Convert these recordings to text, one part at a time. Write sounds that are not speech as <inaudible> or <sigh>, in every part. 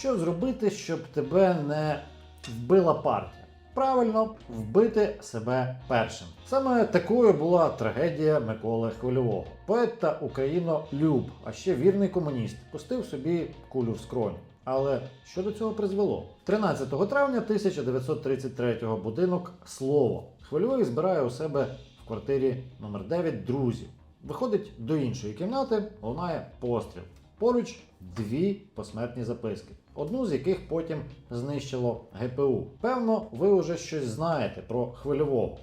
Що зробити, щоб тебе не вбила партія? Правильно, вбити себе першим. Саме такою була трагедія Миколи Хвильового. Поет та українолюб, а ще вірний комуніст, пустив собі кулю в скроню. Але що до цього призвело? 13 травня 1933 будинок Слово. Хвильовий збирає у себе в квартирі номер 9 друзів. Виходить до іншої кімнати, лунає постріл. Поруч дві посмертні записки, одну з яких потім знищило ГПУ. Певно, ви уже щось знаєте про хвильового.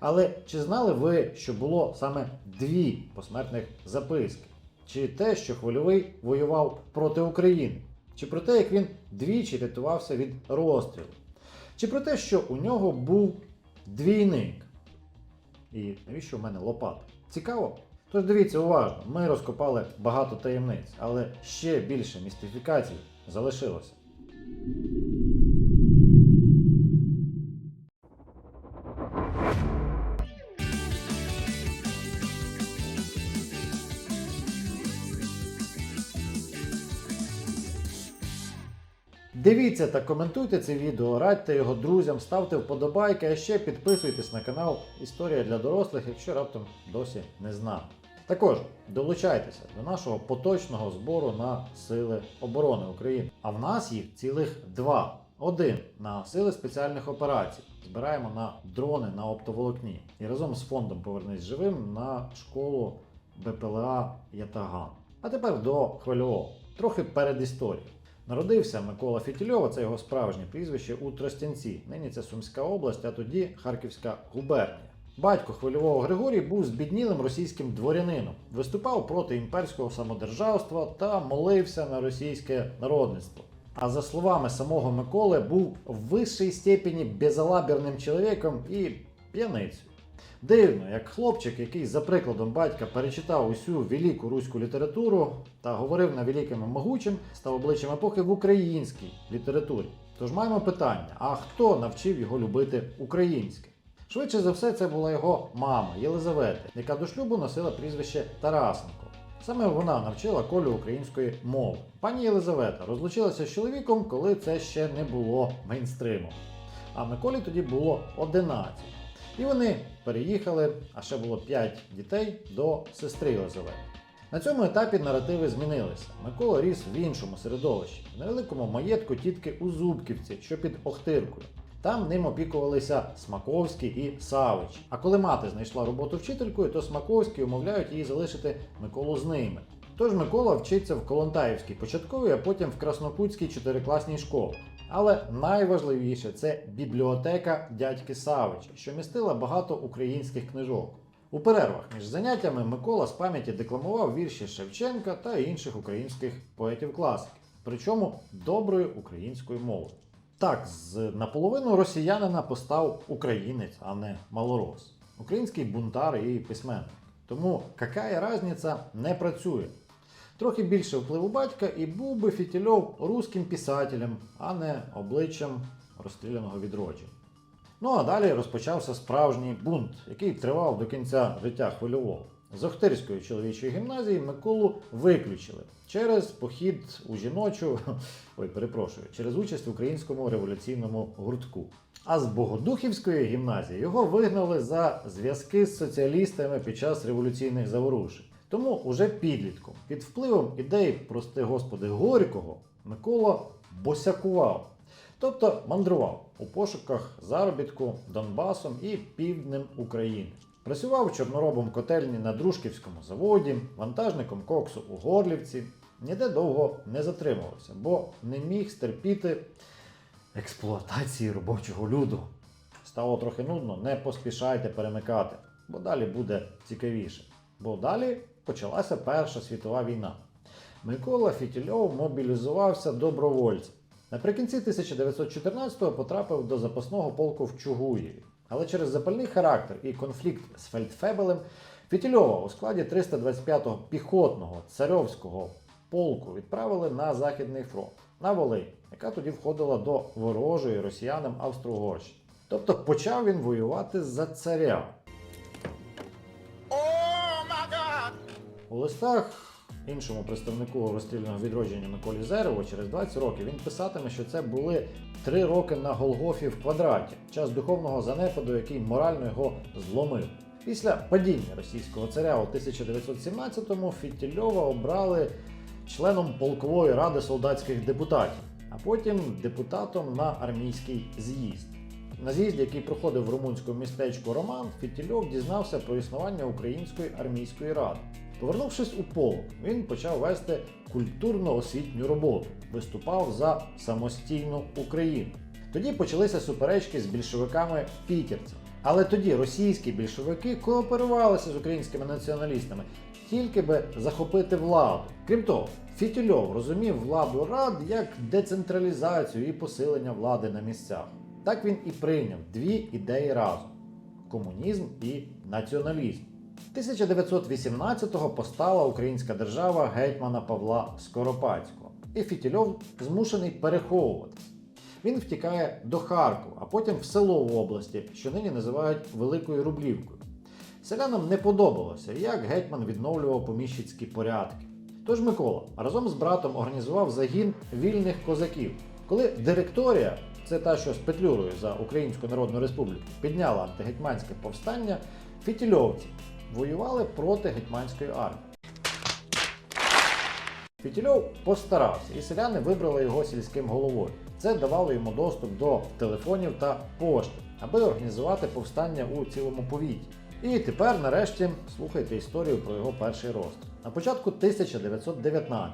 Але чи знали ви, що було саме дві посмертних записки? Чи те, що хвильовий воював проти України? Чи про те, як він двічі рятувався від розстрілу? Чи про те, що у нього був двійник? І навіщо в мене лопата? Цікаво? Тож дивіться уважно, ми розкопали багато таємниць, але ще більше містифікацій залишилося. Дивіться та коментуйте це відео, радьте його друзям, ставте вподобайки, а ще підписуйтесь на канал Історія для дорослих, якщо раптом досі не знали. Також долучайтеся до нашого поточного збору на Сили оборони України. А в нас їх цілих два. Один на сили спеціальних операцій. Збираємо на дрони на оптоволокні. І разом з фондом Повернись живим на школу БПЛА Ятаган. А тепер до хвильового. Трохи перед історією. Народився Микола Фітільова, це його справжнє прізвище у Тростянці. Нині це Сумська область, а тоді Харківська губернія. Батько хвильового Григорій був збіднілим російським дворянином, виступав проти імперського самодержавства та молився на російське народництво. А за словами самого Миколи, був в вищій степені безалаберним чоловіком і п'яницею. Дивно, як хлопчик, який за прикладом батька перечитав усю велику руську літературу та говорив на великим і могучим, став обличчям епохи в українській літературі. Тож маємо питання: а хто навчив його любити українське? Швидше за все, це була його мама Єлизавета, яка до шлюбу носила прізвище Тарасенко. Саме вона навчила Колю української мови. Пані Єлизавета розлучилася з чоловіком, коли це ще не було мейнстримом. А Миколі тоді було 11. І вони переїхали, а ще було 5 дітей до сестри Єлизавети. На цьому етапі наративи змінилися. Микола ріс в іншому середовищі, в невеликому маєтку тітки у Зубківці, що під Охтиркою. Там ним опікувалися Смаковський і Савич. А коли мати знайшла роботу вчителькою, то Смаковський умовляють її залишити Миколу з ними. Тож Микола вчиться в Колонтаївській початковій, а потім в Краснокутській чотирикласній школі. Але найважливіше це бібліотека дядьки Савича, що містила багато українських книжок. У перервах між заняттями Микола з пам'яті декламував вірші Шевченка та інших українських поетів-класиків, причому доброю українською мовою. Так, з наполовину росіянина постав українець, а не малорос. Український бунтар і письменник. Тому яка різниця не працює. Трохи більше впливу батька і був би Фітільов руським писателем, а не обличчям розстріляного відродження. Ну а далі розпочався справжній бунт, який тривав до кінця життя хвильового. З Охтирської чоловічої гімназії Миколу виключили через похід у жіночу, <laughs> ой, перепрошую, через участь в українському революційному гуртку. А з Богодухівської гімназії його вигнали за зв'язки з соціалістами під час революційних заворушень. Тому уже підлітком, під впливом ідей, прости господи, Горького, Микола босякував, тобто мандрував у пошуках заробітку Донбасом і півднем України. Працював чорноробом котельні на Дружківському заводі, вантажником коксу у Горлівці. Ніде довго не затримувався, бо не міг стерпіти експлуатації робочого люду. Стало трохи нудно, не поспішайте перемикати, бо далі буде цікавіше. Бо далі почалася Перша світова війна. Микола Фітільов мобілізувався добровольцем. Наприкінці 1914-го потрапив до запасного полку в Чугуєві. Але через запальний характер і конфлікт з Фельдфебелем Фітільова у складі 325-го піхотного царьовського полку відправили на Західний фронт на Волинь, яка тоді входила до ворожої росіянам Австро-Угорщини. Тобто почав він воювати за царя. У листах іншому представнику розстріляного відродження Миколі Зереву через 20 років він писатиме, що це були три роки на Голгофі в квадраті, час духовного занепаду, який морально його зломив. Після падіння російського царя у 1917-му Фітільова обрали членом полкової ради солдатських депутатів, а потім депутатом на армійський з'їзд. На з'їзді, який проходив в румунському містечку Роман, Фітільов дізнався про існування Української армійської ради. Повернувшись у полк, він почав вести культурно-освітню роботу, виступав за самостійну Україну. Тоді почалися суперечки з більшовиками пітерцями. Але тоді російські більшовики кооперувалися з українськими націоналістами, тільки би захопити владу. Крім того, Фітільов розумів владу рад як децентралізацію і посилення влади на місцях. Так він і прийняв дві ідеї разом: комунізм і націоналізм. 1918-го постала українська держава гетьмана Павла Скоропадського, і Фітільов змушений переховуватись. Він втікає до Харкова, а потім в село в області, що нині називають Великою Рублівкою. Селянам не подобалося, як гетьман відновлював поміщицькі порядки. Тож Микола разом з братом організував загін вільних козаків. Коли директорія, це та, що з Петлюрою за Українську Народну Республіку, підняла антигетьманське повстання, фітільовці воювали проти гетьманської армії. Фітільов постарався, і селяни вибрали його сільським головою. Це давало йому доступ до телефонів та пошти, аби організувати повстання у цілому повіті. І тепер, нарешті, слухайте історію про його перший рост. На початку 1919-го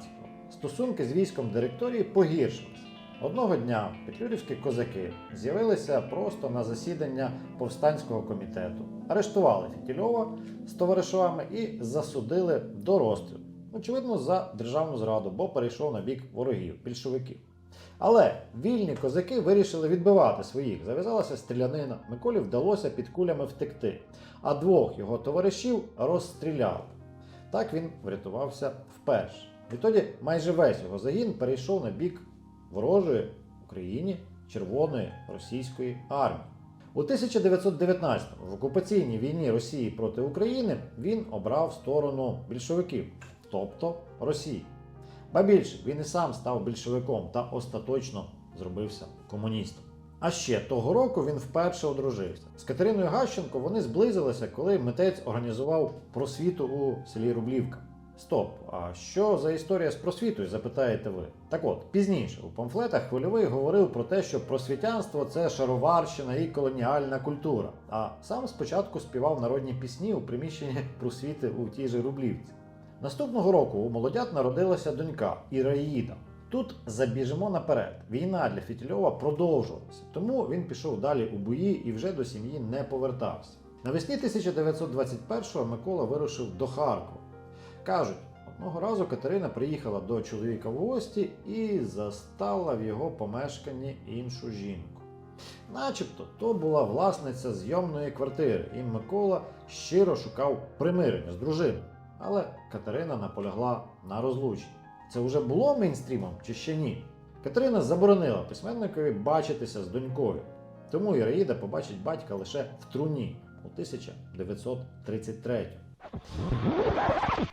стосунки з військом директорії погіршилися. Одного дня петлюрівські козаки з'явилися просто на засідання повстанського комітету, арештували Фітільова з товаришами і засудили до розстрілу. Очевидно, за державну зраду, бо перейшов на бік ворогів, більшовиків. Але вільні козаки вирішили відбивати своїх. Зав'язалася стрілянина. Миколі вдалося під кулями втекти, а двох його товаришів розстріляли. Так він врятувався вперше. Відтоді майже весь його загін перейшов на бік ворожої Україні Червоної російської армії. У 1919-му в окупаційній війні Росії проти України він обрав сторону більшовиків, тобто Росії. Ба більше, він і сам став більшовиком та остаточно зробився комуністом. А ще того року він вперше одружився. З Катериною Гащенко вони зблизилися, коли митець організував просвіту у селі Рублівка. Стоп, а що за історія з просвітою, запитаєте ви? Так от, пізніше у памфлетах хвильовий говорив про те, що просвітянство це шароварщина і колоніальна культура. А сам спочатку співав народні пісні у приміщенні просвіти у тій же Рублівці. Наступного року у молодят народилася донька Іраїда. Тут забіжимо наперед. Війна для Фітільова продовжувалася, тому він пішов далі у бої і вже до сім'ї не повертався. Навесні 1921-го Микола вирушив до Харкова. Кажуть, одного разу Катерина приїхала до чоловіка в гості і застала в його помешканні іншу жінку. Начебто то була власниця зйомної квартири, і Микола щиро шукав примирення з дружиною. Але Катерина наполягла на розлученні. Це вже було мейнстрімом чи ще ні? Катерина заборонила письменникові бачитися з донькою. Тому Іраїда побачить батька лише в труні у 1933.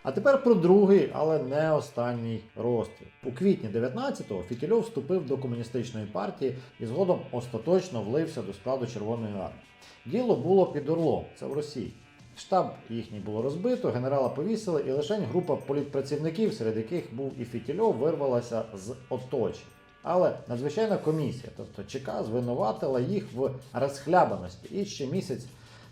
А тепер про другий, але не останній розстріл. У квітні 19-го Фітільов вступив до комуністичної партії і згодом остаточно влився до складу Червоної армії. Діло було під Орлом, це в Росії. Штаб їхній було розбито, генерала повісили, і лише група політпрацівників, серед яких був і Фітільов, вирвалася з оточень. Але надзвичайна комісія, тобто ЧК, звинуватила їх в розхлябаності і ще місяць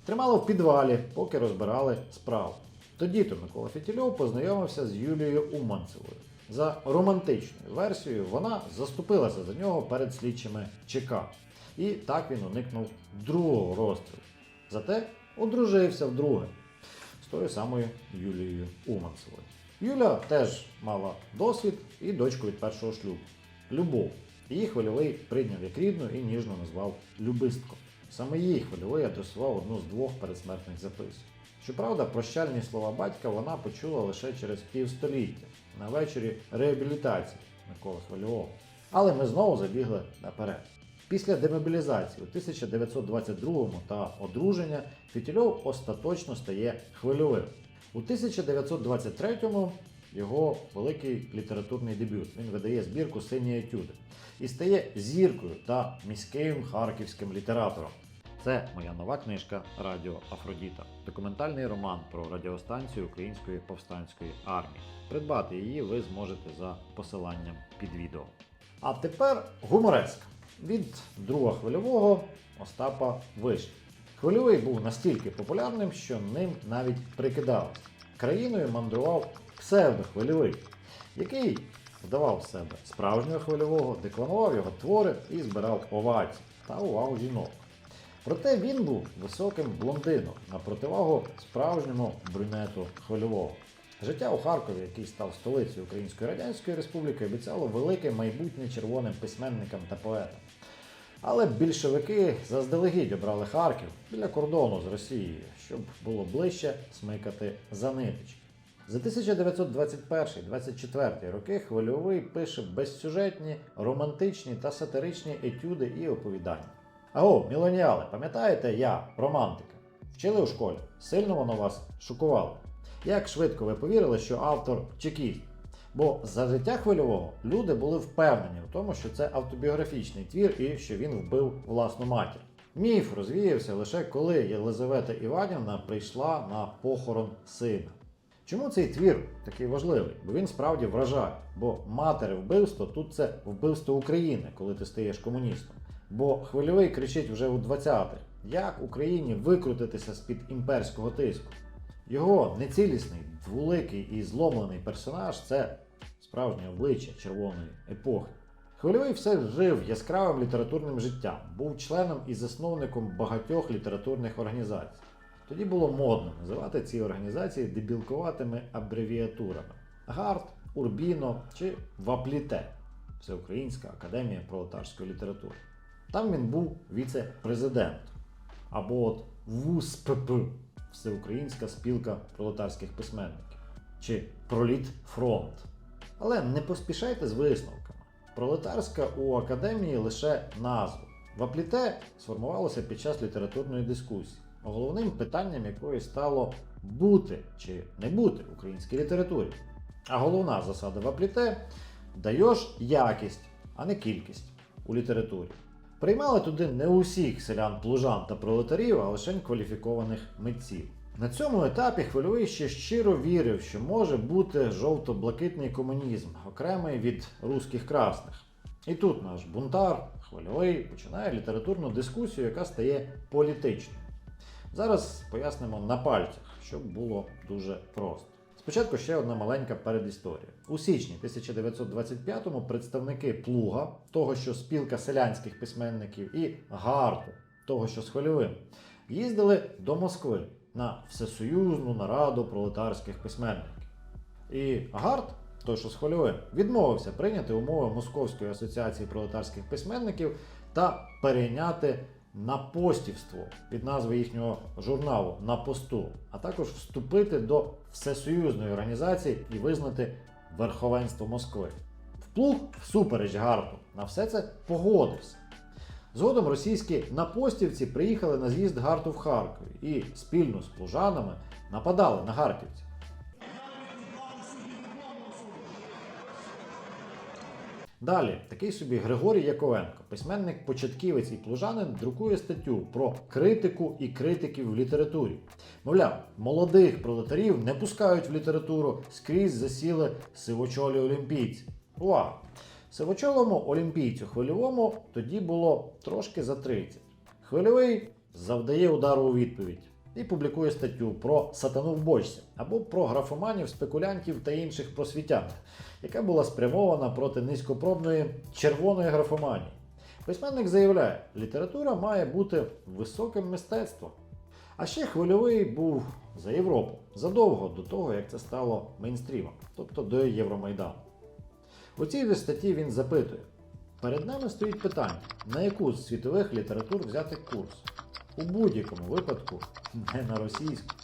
тримала в підвалі, поки розбирали справу. Тоді то Микола Фітільов познайомився з Юлією Уманцевою. За романтичною версією, вона заступилася за нього перед слідчими ЧК. І так він уникнув другого розстрілу. Зате одружився вдруге з тою самою Юлією Уманцевою. Юля теж мала досвід і дочку від першого шлюбу Любов. Її хвильовий прийняв як рідну і ніжно назвав Любистко. Саме їй хвильовий адресував одну з двох передсмертних записів. Щоправда, прощальні слова батька вона почула лише через півстоліття на вечорі реабілітації Миколи Хвильового. Але ми знову забігли наперед. Після демобілізації у 1922 та одруження Фітільов остаточно стає хвильовим. У 1923-му його великий літературний дебют. Він видає збірку Сині етюди і стає зіркою та міським харківським літератором. Це моя нова книжка Радіо Афродіта, документальний роман про радіостанцію Української повстанської армії. Придбати її ви зможете за посиланням під відео. А тепер гумореска від друга хвильового Остапа Вишні. Хвильовий був настільки популярним, що ним навіть прикидались. Країною мандрував псевдохвильовий, який вдавав себе справжнього хвильового, декламував його твори і збирав овації та увагу жінок. Проте він був високим блондином на противагу справжньому брюнету хвильового. Життя у Харкові, який став столицею Української Радянської Республіки, обіцяло велике майбутнє червоним письменникам та поетам. Але більшовики заздалегідь обрали Харків біля кордону з Росією, щоб було ближче смикати за ниточки. За 1921-24 роки Хвильовий пише безсюжетні, романтичні та сатиричні етюди і оповідання. Аго, міленіали, пам'ятаєте я, романтика? Вчили у школі? Сильно воно вас шокувало? Як швидко ви повірили, що автор чекіст? Бо за життя хвильового люди були впевнені в тому, що це автобіографічний твір і що він вбив власну матір. Міф розвіявся лише коли Єлизавета Іванівна прийшла на похорон сина. Чому цей твір такий важливий? Бо він справді вражає. Бо матері вбивство тут це вбивство України, коли ти стаєш комуністом. Бо хвильовий кричить вже у 20-х, як Україні викрутитися з-під імперського тиску. Його нецілісний, двуликий і зломлений персонаж це справжнє обличчя червоної епохи. Хвильовий все жив яскравим літературним життям, був членом і засновником багатьох літературних організацій. Тоді було модно називати ці організації дебілкуватими абревіатурами: ГАРД, Урбіно чи Вапліте Всеукраїнська академія пролетарської літератури. Там він був віце-президент. Або от ВУСПП Всеукраїнська спілка пролетарських письменників чи Пролітфронт. Але не поспішайте з висновками. Пролетарська у академії лише назва. Вапліте сформувалося під час літературної дискусії, головним питанням якої стало бути чи не бути в українській літературі. А головна засада Вапліте даєш якість, а не кількість у літературі. Приймали туди не усіх селян плужан та пролетарів, а лише кваліфікованих митців. На цьому етапі хвильовий ще щиро вірив, що може бути жовто-блакитний комунізм, окремий від русських красних. І тут наш бунтар, хвильовий, починає літературну дискусію, яка стає політичною. Зараз пояснимо на пальцях, щоб було дуже просто. Спочатку ще одна маленька передісторія. У січні 1925-му представники Плуга, того, що спілка селянських письменників, і Гарту, того, що з Хвильовим, їздили до Москви на всесоюзну нараду пролетарських письменників. І Гарт, той, що з Хвильовим, відмовився прийняти умови Московської асоціації пролетарських письменників та перейняти напостівство від назви їхнього журналу на посту, а також вступити до всесоюзної організації і визнати верховенство Москви. Вплуг всупереч Гарту на все це погодився. Згодом російські напостівці приїхали на з'їзд Гарту в Харкові і спільно з плужанами нападали на гартівців. Далі, такий собі Григорій Яковенко, письменник, початківець і плужанин, друкує статтю про критику і критиків в літературі. Мовляв, молодих пролетарів не пускають в літературу, скрізь засіли сивочолі олімпійці. Увага! Сивочолому олімпійцю хвильовому тоді було трошки за 30. Хвильовий завдає удару у відповідь і публікує статтю про сатану в бочці або про графоманів, спекулянтів та інших просвітян, яка була спрямована проти низькопробної червоної графоманії. Письменник заявляє, література має бути високим мистецтвом. А ще хвильовий був за Європу задовго до того, як це стало мейнстрімом, тобто до Євромайдану. У цій статті він запитує: перед нами стоїть питання, на яку з світових літератур взяти курс. У будь-якому випадку не на російську.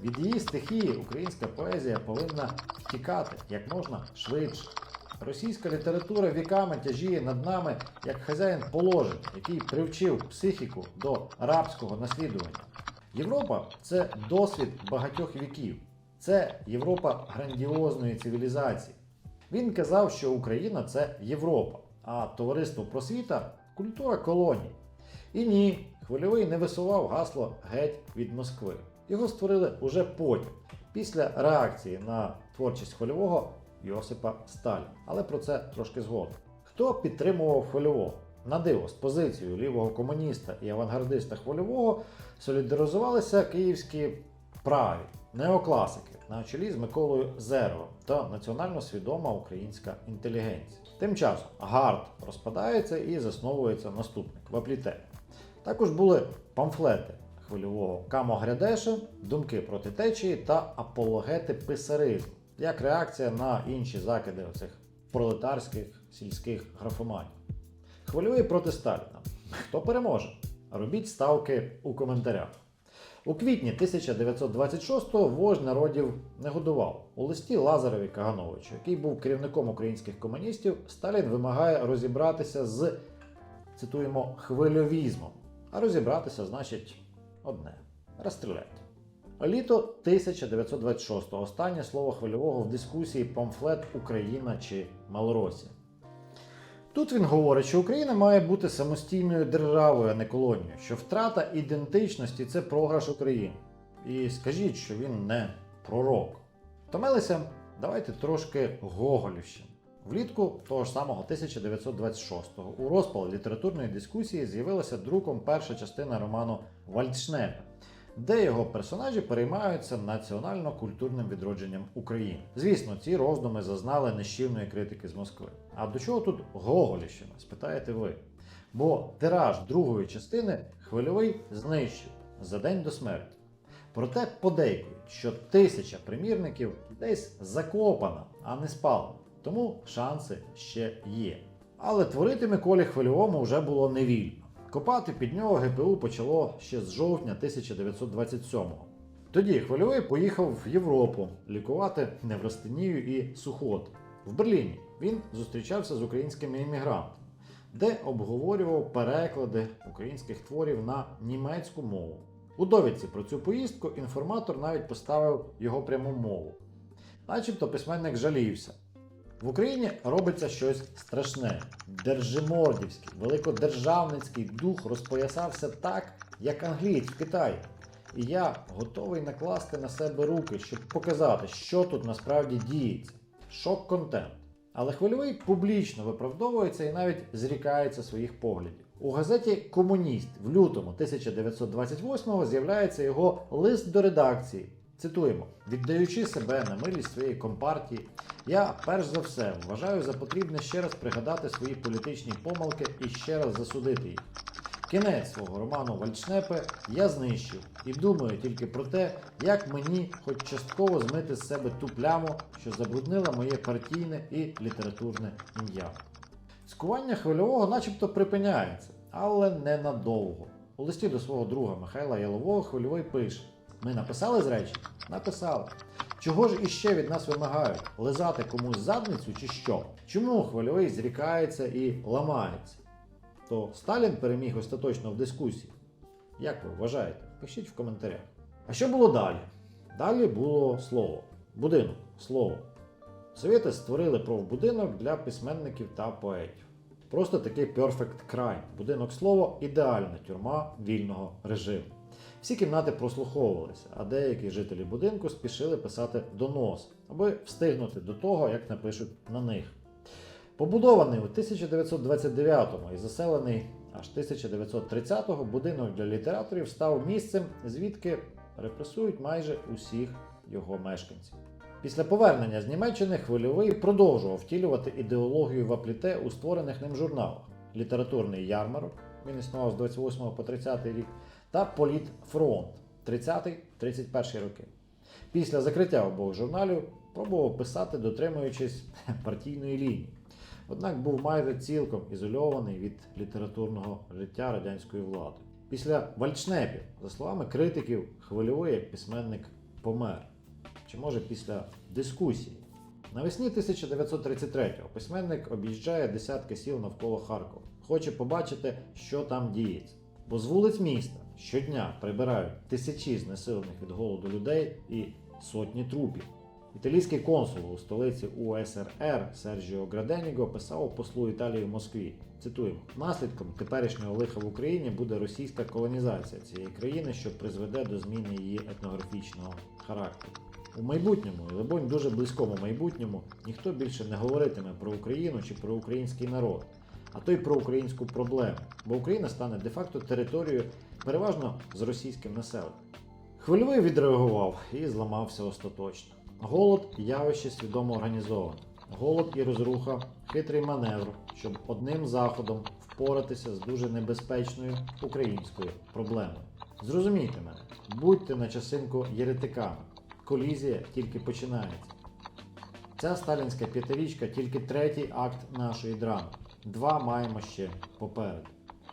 Від її стихії українська поезія повинна втікати як можна швидше. Російська література віками тяжіє над нами як хазяїн положень, який привчив психіку до рабського наслідування. Європа це досвід багатьох віків. це Європа грандіозної цивілізації. Він казав, що Україна це Європа, а товариство просвіта культура колоній. І ні, хвильовий не висував гасло геть від Москви. Його створили уже потім, після реакції на творчість хвильового Йосипа Сталіна. Але про це трошки згодом. Хто підтримував хвильового? На диво з позицією лівого комуніста і авангардиста хвильового солідаризувалися київські праві неокласики на чолі з Миколою Зеровим та національно свідома українська інтелігенція. Тим часом Гард розпадається і засновується наступник Вапліте. Також були памфлети хвильового Камо Грядеше, думки проти течії та апологети писаризму, як реакція на інші закиди оцих пролетарських сільських графоманів. Хвильовий проти Сталіна. Хто переможе? Робіть ставки у коментарях. У квітні 1926-го вождь народів не годував. У листі Лазареві Кагановичу, який був керівником українських комуністів, Сталін вимагає розібратися з, цитуємо, хвильовізмом. А розібратися значить одне розстріляти. Літо 1926-го. Останнє слово хвильового в дискусії памфлет Україна чи Малоросія. Тут він говорить, що Україна має бути самостійною державою, а не колонією, що втрата ідентичності це програш України. І скажіть, що він не пророк. Втомилися? Давайте трошки Гоголівщини. Влітку того ж самого 1926-го у розпал літературної дискусії з'явилася друком перша частина роману Вальдшнепе, де його персонажі переймаються національно-культурним відродженням України. Звісно, ці роздуми зазнали нищівної критики з Москви. А до чого тут Гоголівщина? Спитаєте ви. Бо тираж другої частини хвильовий знищив за день до смерті. Проте подейкують, що тисяча примірників десь закопана, а не спалена. Тому шанси ще є. Але творити Миколі Хвильовому вже було невільно. Копати під нього ГПУ почало ще з жовтня 1927-го. Тоді Хвильовий поїхав в Європу лікувати неврастенію і сухот. В Берліні він зустрічався з українськими іммігрантами, де обговорював переклади українських творів на німецьку мову. У довідці про цю поїздку інформатор навіть поставив його пряму мову. Начебто письменник жалівся. В Україні робиться щось страшне. Держимордівський, великодержавницький дух розпоясався так, як англієць в Китаї. І я готовий накласти на себе руки, щоб показати, що тут насправді діється. Шок-контент. Але хвильовий публічно виправдовується і навіть зрікається своїх поглядів. У газеті Комуніст в лютому 1928-го з'являється його лист до редакції. Цитуємо: віддаючи себе на милість своєї компартії, я перш за все вважаю за потрібне ще раз пригадати свої політичні помилки і ще раз засудити їх. Кінець свого роману Вальчнепе я знищив і думаю тільки про те, як мені хоч частково змити з себе ту пляму, що забруднила моє партійне і літературне ім'я. Цькування хвильового начебто припиняється, але ненадовго. У листі до свого друга Михайла Ялового хвильовий пише: Ми написали з речі? Написали. Чого ж іще від нас вимагають? Лизати комусь задницю чи що? Чому хвильовий зрікається і ламається? То Сталін переміг остаточно в дискусії. Як ви вважаєте? Пишіть в коментарях. А що було далі? Далі було слово. Будинок, слово. Совєти створили профбудинок для письменників та поетів. Просто такий perfect crime. Будинок слово ідеальна тюрма вільного режиму. Всі кімнати прослуховувалися, а деякі жителі будинку спішили писати донос, аби встигнути до того, як напишуть на них. Побудований у 1929-му і заселений аж 1930-го, будинок для літераторів став місцем, звідки репресують майже усіх його мешканців. Після повернення з Німеччини хвильовий продовжував втілювати ідеологію Вапліте у створених ним журналах: літературний ярмарок, він існував з 28 по 30 рік, та Політфронт 30-31 роки. Після закриття обох журналів пробував писати, дотримуючись <laughs> партійної лінії. Однак був майже цілком ізольований від літературного життя радянської влади. Після Вальчнепів, за словами критиків, хвильовий як письменник помер. Чи може після дискусії. Навесні 1933-го письменник об'їжджає десятки сіл навколо Харкова. Хоче побачити, що там діється. Бо з вулиць міста щодня прибирають тисячі знесилених від голоду людей, і сотні трупів. Італійський консул у столиці УСРР Серджіо Граденіго писав послу Італії в Москві. Цитуємо: наслідком теперішнього лиха в Україні буде російська колонізація цієї країни, що призведе до зміни її етнографічного характеру. У майбутньому, і либонь дуже близькому майбутньому, ніхто більше не говоритиме про Україну чи про український народ, а то й про українську проблему, бо Україна стане де-факто територією переважно з російським населенням. Хвильовий відреагував і зламався остаточно. Голод явище свідомо організоване. Голод і розруха хитрий маневр, щоб одним заходом впоратися з дуже небезпечною українською проблемою. Зрозумійте мене, будьте на часинку єретиками. Колізія тільки починається. Ця сталінська п'ятирічка тільки третій акт нашої драми. Два маємо ще попереду.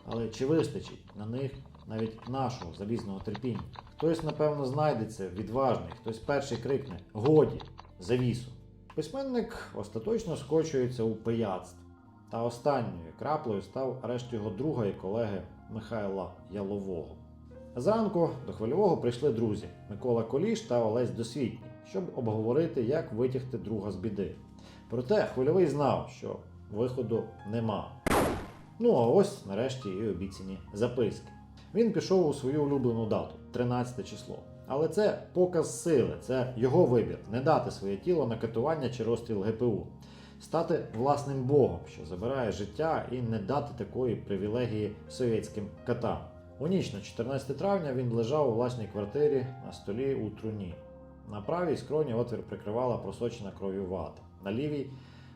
Але чи вистачить на них навіть нашого залізного терпіння? Хтось, напевно, знайдеться відважний, хтось перший крикне Годі! Завісу! Письменник остаточно скочується у пияцтво. Та останньою краплею став арешт його друга і колеги Михайла Ялового. Зранку до хвильового прийшли друзі Микола Коліш та Олесь Досвітній, щоб обговорити, як витягти друга з біди. Проте хвильовий знав, що виходу нема. Ну а ось нарешті і обіцяні записки. Він пішов у свою улюблену дату 13 число. Але це показ сили, це його вибір не дати своє тіло на катування чи розстріл ГПУ, стати власним богом, що забирає життя, і не дати такої привілегії совєтським катам. У ніч на 14 травня він лежав у власній квартирі на столі у труні. На правій скроні отвір прикривала просочена кров'ю вата. На лівій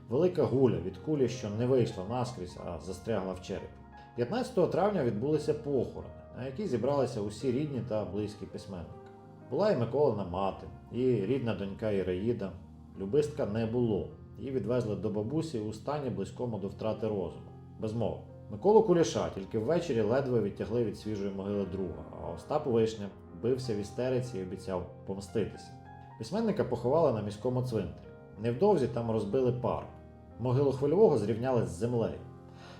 велика гуля від кулі, що не вийшла наскрізь, а застрягла в черепі. 15 травня відбулися похорони, на які зібралися усі рідні та близькі письменника. Була і Миколина мати, і рідна донька Іраїда. Любистка не було. Її відвезли до бабусі у стані близькому до втрати розуму. Без мови. Миколу Куліша тільки ввечері ледве відтягли від свіжої могили друга, а Остап Вишня бився в істериці і обіцяв помститися. Письменника поховали на міському цвинтарі. Невдовзі там розбили парк. Могилу хвильового зрівняли з землею.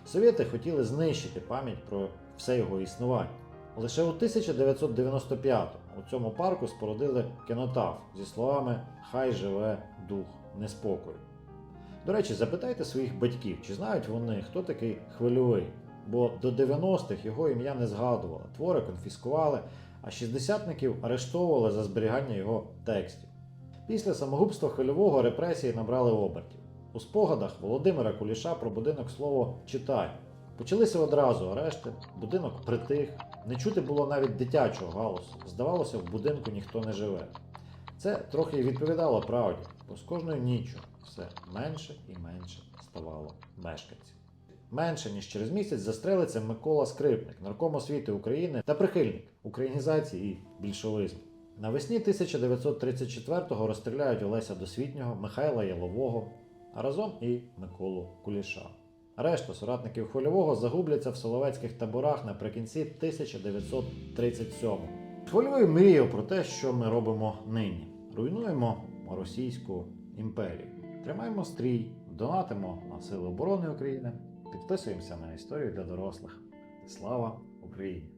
Совєти хотіли знищити пам'ять про все його існування. Лише у 1995-му у цьому парку спорудили кінотаф зі словами Хай живе дух неспокою. До речі, запитайте своїх батьків, чи знають вони, хто такий хвильовий, бо до 90-х його ім'я не згадували, твори конфіскували, а шістдесятників арештовували за зберігання його текстів. Після самогубства хвильового репресії набрали обертів. У спогадах Володимира Куліша про будинок слово читай. Почалися одразу арешти, будинок притих, не чути було навіть дитячого галусу. Здавалося, в будинку ніхто не живе. Це трохи й відповідало правді, бо з кожною ніччю все менше і менше ставало мешканців. Менше ніж через місяць застрелиться Микола Скрипник, нарком освіти України та прихильник українізації і більшовизму. Навесні 1934-го розстріляють Олеся Досвітнього, Михайла Ялового, а разом і Миколу Куліша. Решта соратників Хвильового загубляться в соловецьких таборах наприкінці 1937-го. Хвильовий мріяв про те, що ми робимо нині. Руйнуємо Російську імперію. Тримаємо стрій, донатимо на Сили оборони України, підписуємося на історію для дорослих. Слава Україні!